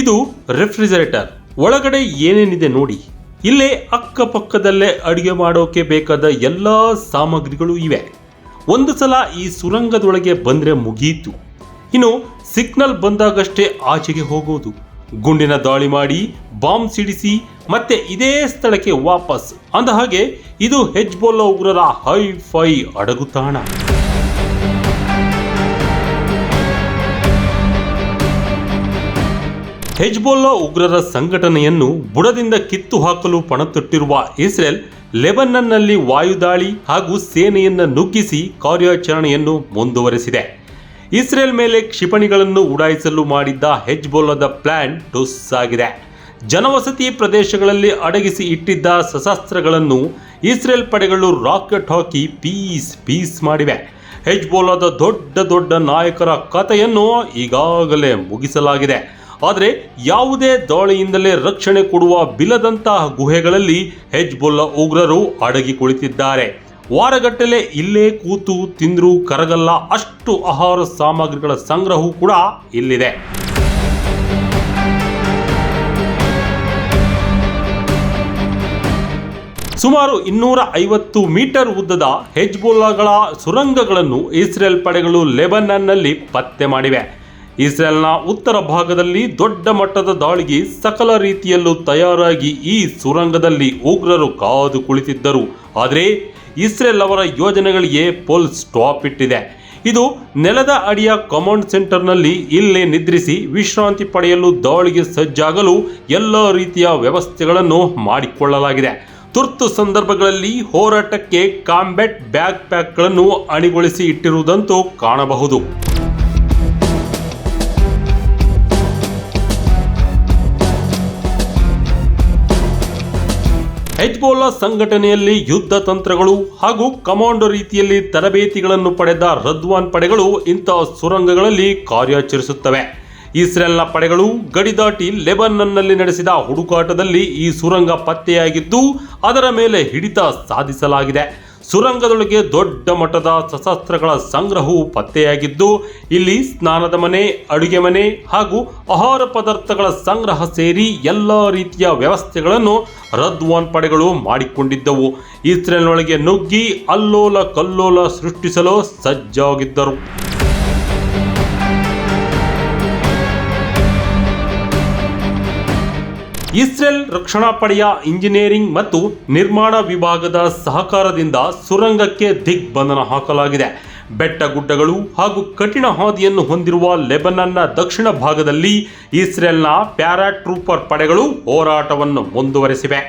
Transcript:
ಇದು ರೆಫ್ರಿಜರೇಟರ್. ಒಳಗಡೆ ಏನೇನಿದೆ ನೋಡಿ. ಇಲ್ಲೇ ಅಕ್ಕಪಕ್ಕದಲ್ಲೇ ಅಡುಗೆ ಮಾಡೋಕೆ ಬೇಕಾದ ಎಲ್ಲ ಸಾಮಗ್ರಿಗಳು ಇವೆ. ಒಂದು ಸಲ ಈ ಸುರಂಗದೊಳಗೆ ಬಂದರೆ ಮುಗಿಯಿತು ಇನ್ನು ಸಿಗ್ನಲ್ ಬಂದಾಗಷ್ಟೇ ಆಚೆಗೆ ಹೋಗೋದು. ಗುಂಡಿನ ದಾಳಿ ಮಾಡಿ, ಬಾಂಬ್ ಸಿಡಿಸಿ, ಮತ್ತೆ ಇದೇ ಸ್ಥಳಕ್ಕೆ ವಾಪಸ್. ಅಂದ ಹಾಗೆ ಇದು ಹೆಜ್ಬೋಲ್ಲ ಉಗ್ರರ ಹೈ ಫೈ ಅಡಗುತಾಣ. ಹೆಜ್ಬೋಲ್ಲಾ ಉಗ್ರರ ಸಂಘಟನೆಯನ್ನು ಬುಡದಿಂದ ಕಿತ್ತು ಹಾಕಲು ಪಣತೊಟ್ಟಿರುವ ಇಸ್ರೇಲ್ ಲೆಬನನ್ನಲ್ಲಿ ವಾಯುದಾಳಿ ಹಾಗೂ ಸೇನೆಯನ್ನು ನುಗ್ಗಿಸಿ ಕಾರ್ಯಾಚರಣೆಯನ್ನು ಮುಂದುವರೆಸಿದೆ. ಇಸ್ರೇಲ್ ಮೇಲೆ ಕ್ಷಿಪಣಿಗಳನ್ನು ಉಡಾಯಿಸಲು ಮಾಡಿದ್ದ ಹೆಜ್ಬೋಲಾದ ಪ್ಲಾನ್ ಟುಸ್ ಆಗಿದೆ. ಜನವಸತಿ ಪ್ರದೇಶಗಳಲ್ಲಿ ಅಡಗಿಸಿ ಇಟ್ಟಿದ್ದ ಸಶಸ್ತ್ರಗಳನ್ನು ಇಸ್ರೇಲ್ ಪಡೆಗಳು ರಾಕೆಟ್ ಹಾಕಿ ಪೀಸ್ ಪೀಸ್ ಮಾಡಿವೆ. ಹೆಜ್ಬೋಲಾದ ದೊಡ್ಡ ದೊಡ್ಡ ನಾಯಕರ ಕಥೆಯನ್ನು ಈಗಾಗಲೇ ಮುಗಿಸಲಾಗಿದೆ. ಆದರೆ ಯಾವುದೇ ದಾಳಿಯಿಂದಲೇ ರಕ್ಷಣೆ ಕೊಡುವ ಬಿಲದಂತಹ ಗುಹೆಗಳಲ್ಲಿ ಹೆಜ್ಬುಲ್ಲಾ ಉಗ್ರರು ಅಡಗಿ ಕುಳಿತಿದ್ದಾರೆ. ವಾರಗಟ್ಟಲೆ ಇಲ್ಲೇ ಕೂತು ತಿಂದ್ರು ಕರಗಲ್ಲ, ಅಷ್ಟು ಆಹಾರ ಸಾಮಗ್ರಿಗಳ ಸಂಗ್ರಹವೂ ಕೂಡ ಇಲ್ಲಿದೆ. ಸುಮಾರು ಇನ್ನೂರ ಐವತ್ತು ಮೀಟರ್ ಉದ್ದದ ಹೆಜ್ಬುಲ್ಲಾಗಳ ಸುರಂಗಗಳನ್ನು ಇಸ್ರೇಲ್ ಪಡೆಗಳು ಲೆಬನನ್ನಲ್ಲಿ ಪತ್ತೆ ಮಾಡಿವೆ. ಇಸ್ರೇಲ್ನ ಉತ್ತರ ಭಾಗದಲ್ಲಿ ದೊಡ್ಡ ಮಟ್ಟದ ದಾಳಿಗೆ ಸಕಲ ರೀತಿಯಲ್ಲೂ ತಯಾರಾಗಿ ಈ ಸುರಂಗದಲ್ಲಿ ಉಗ್ರರು ಕಾದು ಕುಳಿತಿದ್ದರು. ಆದರೆ ಇಸ್ರೇಲ್ ಅವರ ಯೋಜನೆಗಳಿಗೆ ಪೊಲ್ ಸ್ಟಾಪ್ ಇಟ್ಟಿದೆ. ಇದು ನೆಲದ ಅಡಿಯ ಕಮಾಂಡ್ ಸೆಂಟರ್ನಲ್ಲಿ ಇಲ್ಲೇ ನಿದ್ರಿಸಿ ವಿಶ್ರಾಂತಿ ಪಡೆಯಲು ದಾಳಿಗೆ ಸಜ್ಜಾಗಲು ಎಲ್ಲ ರೀತಿಯ ವ್ಯವಸ್ಥೆಗಳನ್ನು ಮಾಡಿಕೊಳ್ಳಲಾಗಿದೆ. ತುರ್ತು ಸಂದರ್ಭಗಳಲ್ಲಿ ಹೋರಾಟಕ್ಕೆ ಕಾಂಬ್ಯಾಟ್ ಬ್ಯಾಗ್ ಪ್ಯಾಕ್ಗಳನ್ನು ಅಣಿಗೊಳಿಸಿ ಇಟ್ಟಿರುವುದಂತೂ ಕಾಣಬಹುದು. ಹೆಜ್ಬೋಲಾ ಸಂಘಟನೆಯಲ್ಲಿ ಯುದ್ಧ ತಂತ್ರಗಳು ಹಾಗೂ ಕಮಾಂಡೋ ರೀತಿಯಲ್ಲಿ ತರಬೇತಿಗಳನ್ನು ಪಡೆದ ರದ್ವಾನ್ ಪಡೆಗಳು ಇಂತಹ ಸುರಂಗಗಳಲ್ಲಿ ಕಾರ್ಯಾಚರಿಸುತ್ತವೆ. ಇಸ್ರೇಲ್ನ ಪಡೆಗಳು ಗಡಿ ದಾಟಿ ಲೆಬನನ್ನಲ್ಲಿ ನಡೆಸಿದ ಹುಡುಕಾಟದಲ್ಲಿ ಈ ಸುರಂಗ ಪತ್ತೆಯಾಗಿದ್ದು, ಅದರ ಮೇಲೆ ಹಿಡಿತ ಸಾಧಿಸಲಾಗಿದೆ. ಸುರಂಗದೊಳಗೆ ದೊಡ್ಡ ಮಟ್ಟದ ಸಶಸ್ತ್ರಗಳ ಸಂಗ್ರಹವು ಪತ್ತೆಯಾಗಿದ್ದು, ಇಲ್ಲಿ ಸ್ನಾನದ ಮನೆ, ಅಡುಗೆ ಮನೆ ಹಾಗೂ ಆಹಾರ ಪದಾರ್ಥಗಳ ಸಂಗ್ರಹ ಸೇರಿ ಎಲ್ಲ ರೀತಿಯ ವ್ಯವಸ್ಥೆಗಳನ್ನು ರದ್ವಾನ್ ಪಡೆಗಳು ಮಾಡಿಕೊಂಡಿದ್ದವು. ಇಸ್ರೇಲ್ನೊಳಗೆ ನುಗ್ಗಿ ಅಲ್ಲೋಲ ಕಲ್ಲೋಲ ಸೃಷ್ಟಿಸಲು ಸಜ್ಜಾಗಿದ್ದರು. ಇಸ್ರೇಲ್ ರಕ್ಷಣಾ ಪಡೆಯ ಇಂಜಿನಿಯರಿಂಗ್ ಮತ್ತು ನಿರ್ಮಾಣ ವಿಭಾಗದ ಸಹಕಾರದಿಂದ ಸುರಂಗಕ್ಕೆ ದಿಗ್ಬಂಧನ ಹಾಕಲಾಗಿದೆ. ಬೆಟ್ಟ ಗುಡ್ಡಗಳು ಹಾಗೂ ಕಠಿಣ ಹಾದಿಯನ್ನು ಹೊಂದಿರುವ ಲೆಬನನ್ನ ದಕ್ಷಿಣ ಭಾಗದಲ್ಲಿ ಇಸ್ರೇಲ್ನ ಪ್ಯಾರಾಟ್ರೂಪರ್ ಪಡೆಗಳು ಹೋರಾಟವನ್ನು ಮುಂದುವರೆಸಿವೆ.